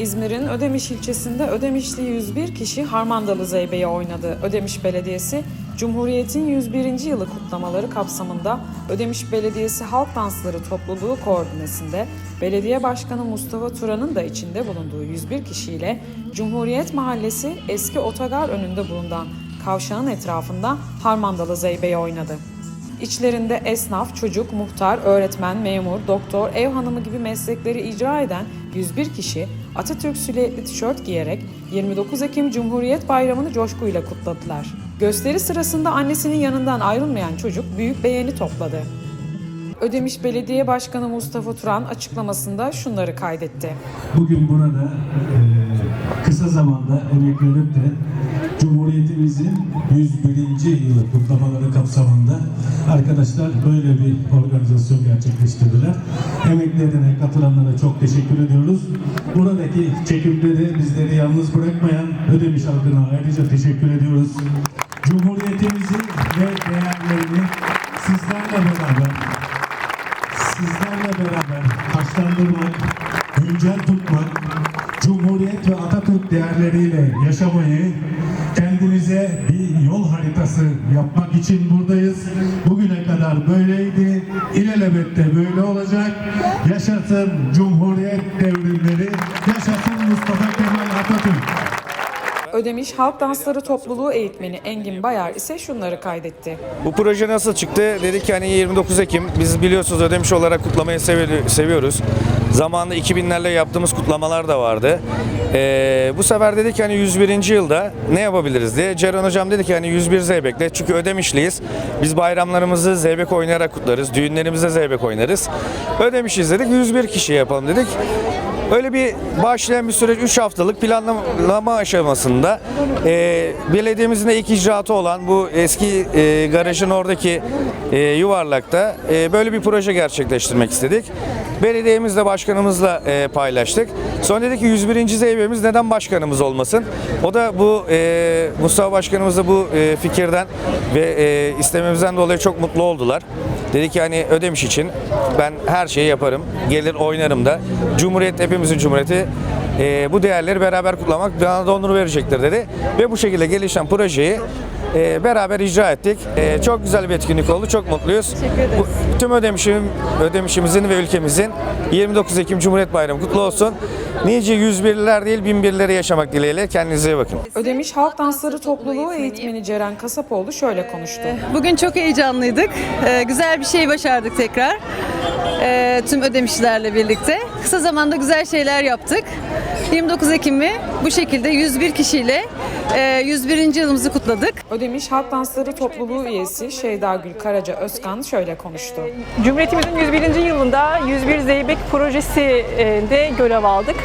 Ödemiş ilçesinde Ödemişli 101 kişi Harmandalı Zeybe'ye oynadı. Ödemiş Belediyesi, Cumhuriyet'in 101. yılı kutlamaları kapsamında Ödemiş Belediyesi Halk Dansları Topluluğu koordinesinde Belediye Başkanı Mustafa Turan'ın da içinde bulunduğu 101 kişiyle Cumhuriyet Mahallesi eski otogar önünde bulunan kavşağın etrafında Harmandalı Zeybe'ye oynadı. İçlerinde esnaf, çocuk, muhtar, öğretmen, memur, doktor, ev hanımı gibi meslekleri icra eden 101 kişi Atatürk silüetli tişört giyerek 29 Ekim Cumhuriyet Bayramı'nı coşkuyla kutladılar. Gösteri sırasında annesinin yanından ayrılmayan çocuk büyük beğeni topladı. Ödemiş Belediye Başkanı Mustafa Turan açıklamasında şunları kaydetti. Bugün burada e, kısa zamanda emeklenip de Cumhuriyetimizin 101. yılı kutlamaları kapsamında arkadaşlar böyle bir organizasyon gerçekleştirdiler. Emeklerine katılanlara çok teşekkür ediyoruz. Buradaki çekimleri bizleri yalnız bırakmayan Ödemiş halkına ayrıca teşekkür ediyoruz. Cumhuriyetimizin ve değerlerini sizlerle beraber sizlerle beraber taşlandırmak, güncel tutmak, Cumhuriyet ve Atatürk değerleriyle yaşamayı kendimize bir yol haritası yapmak için buradayız. Bugüne kadar böyleydi, ilelebette böyle olacak. Yaşasın Cumhuriyet devrimleri, yaşasın Mustafa Kemal Atatürk. Ödemiş Halk Dansları Topluluğu eğitmeni Engin Bayar ise şunları kaydetti. Bu proje nasıl çıktı? Dedik ki hani 29 Ekim biz biliyorsunuz ödemiş olarak kutlamayı sevi- seviyoruz. Zamanında 2000'lerle yaptığımız kutlamalar da vardı. Ee, bu sefer dedik hani 101. yılda ne yapabiliriz diye. Ceren Hocam dedi ki hani 101 Zeybek'le çünkü ödemişliyiz. Biz bayramlarımızı Zeybek oynayarak kutlarız. Düğünlerimizde Zeybek oynarız. Ödemişiz dedik 101 kişi yapalım dedik. Öyle bir başlayan bir süreç 3 haftalık planlama aşamasında e, belediyemizin de ilk icraatı olan bu eski e, garajın oradaki e, yuvarlakta e, böyle bir proje gerçekleştirmek istedik. Belediyemizle başkanımızla e, paylaştık. Sonra dedik ki 101. Zeybemiz neden başkanımız olmasın? O da bu e, Mustafa Başkanımız da bu e, fikirden ve e, istememizden dolayı çok mutlu oldular. Dedi ki hani ödemiş için ben her şeyi yaparım. Gelir oynarım da. Cumhuriyet hepimizin cumhuriyeti. Ee, bu değerleri beraber kutlamak bana da onur verecektir dedi. Ve bu şekilde gelişen projeyi e, beraber icra ettik. E, çok güzel bir etkinlik oldu. Çok mutluyuz. Bu, tüm ödemişim, ödemişimizin ve ülkemizin 29 Ekim Cumhuriyet Bayramı kutlu olsun. Nice 101'ler değil 1001'leri yaşamak dileğiyle. Kendinize iyi bakın. Ödemiş Halk Dansları Topluluğu eğitmeni Ceren Kasapoğlu şöyle konuştu. Bugün çok heyecanlıydık. Ee, güzel bir şey başardık tekrar. Ee, tüm ödemişlerle birlikte. Kısa zamanda güzel şeyler yaptık. 29 Ekim'i bu şekilde 101 kişiyle e, 101. yılımızı kutladık. Ödemiş Halk Dansları Topluluğu üyesi Şeyda Gül Karaca Özkan şöyle konuştu. Cumhuriyetimizin 101. yılında 101 Zeybek projesinde görev aldık.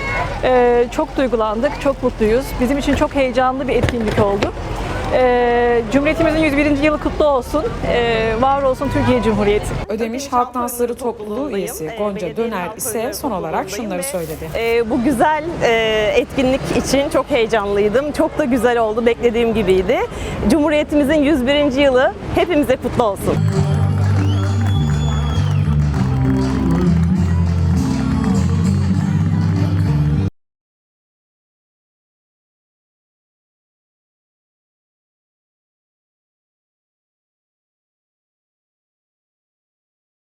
Ee, Çok duygulandık, çok mutluyuz. Bizim için çok heyecanlı bir etkinlik oldu. Ee, Cumhuriyetimizin 101. yılı kutlu olsun. Ee, Var olsun Türkiye Cumhuriyeti. Ödemiş Halk Dansları Topluluğu üyesi Gonca Döner ise son olarak şunları söyledi. Ee, bu güzel e, etkinlik için çok heyecanlıydım. Çok da güzel oldu. Beklediğim gibiydi. Cumhuriyetimizin 101. yılı hepimize kutlu olsun.